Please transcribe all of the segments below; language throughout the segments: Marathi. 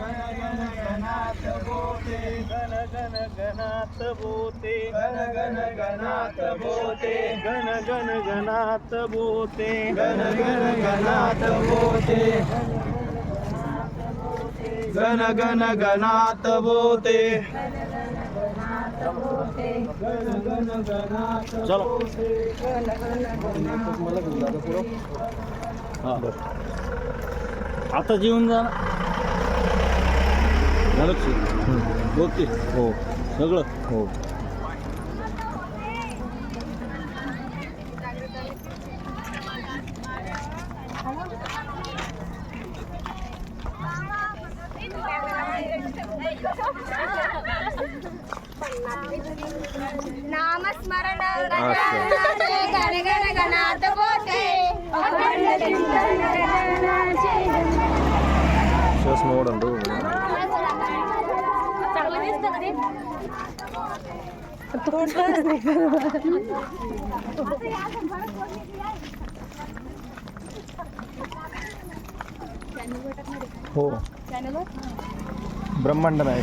गणात बोते. गण गण गणात बोते. गण गण गणात बोते. गण गण गणात बोते. गण गण गणात बोते. गण गण गणात बोते. गण गण गणात चलो आता जेवून जा झालं ओके. हो. सगळं. हो. नामस्मरण गण गण गणात बोते श्वास हो. ब्रह्मांड नाही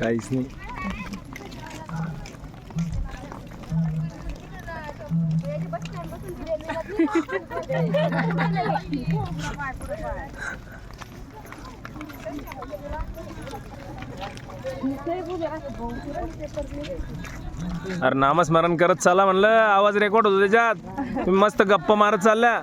काहीच नाही अरे नामस्मरण करत चाला म्हणलं आवाज रेकॉर्ड होतो त्याच्यात. तुम्ही मस्त गप्पा मारत चालल्या.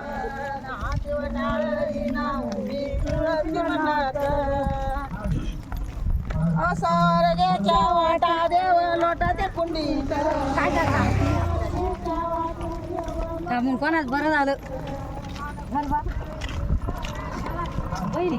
सारग्याच्या वाटा देव लोटा ते कुंडी. काय करता? कोणाच बरं झालं? बहिणी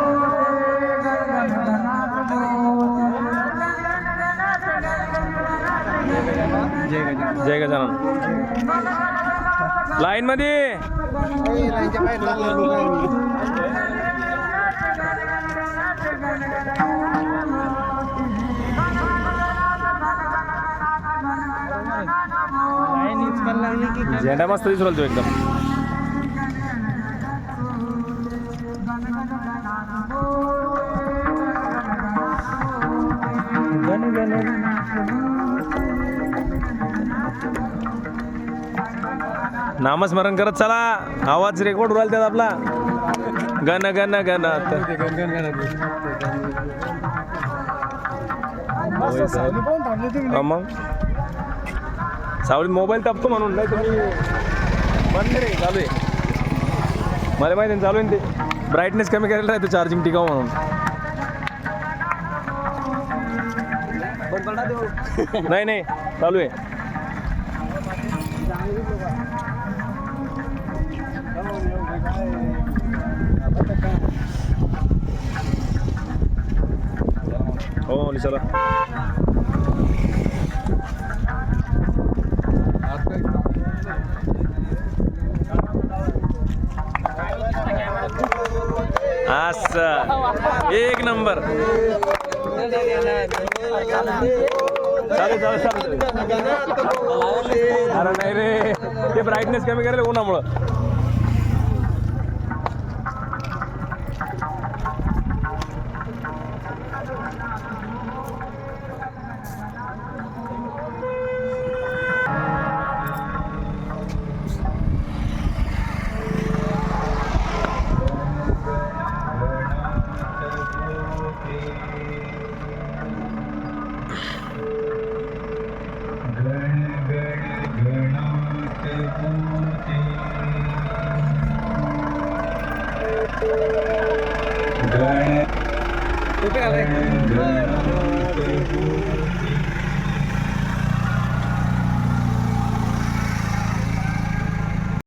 तुम्ही आता जय गजानन लाईन मध्ये झेंडा मस्त दिसू राहिला तो एकदम नामस्मरण करत चला. आवाज रेकॉर्ड राहिला त्यात आपला. गण गण गण. मग. सावली मोबाईल तापतो म्हणून नाही तुम्ही बंद रे चालू आहे. मला माहिती चालू आहे ते. ब्राईटनेस कमी करायला राहतो चार्जिंग टिकाव म्हणून. नाही नाही चालू आहे. हो चला असं एक नंबर चालेल चालेल चालेल. अरे नाही रे ते ब्राईटनेस कमी करेल उन्हामुळं. गण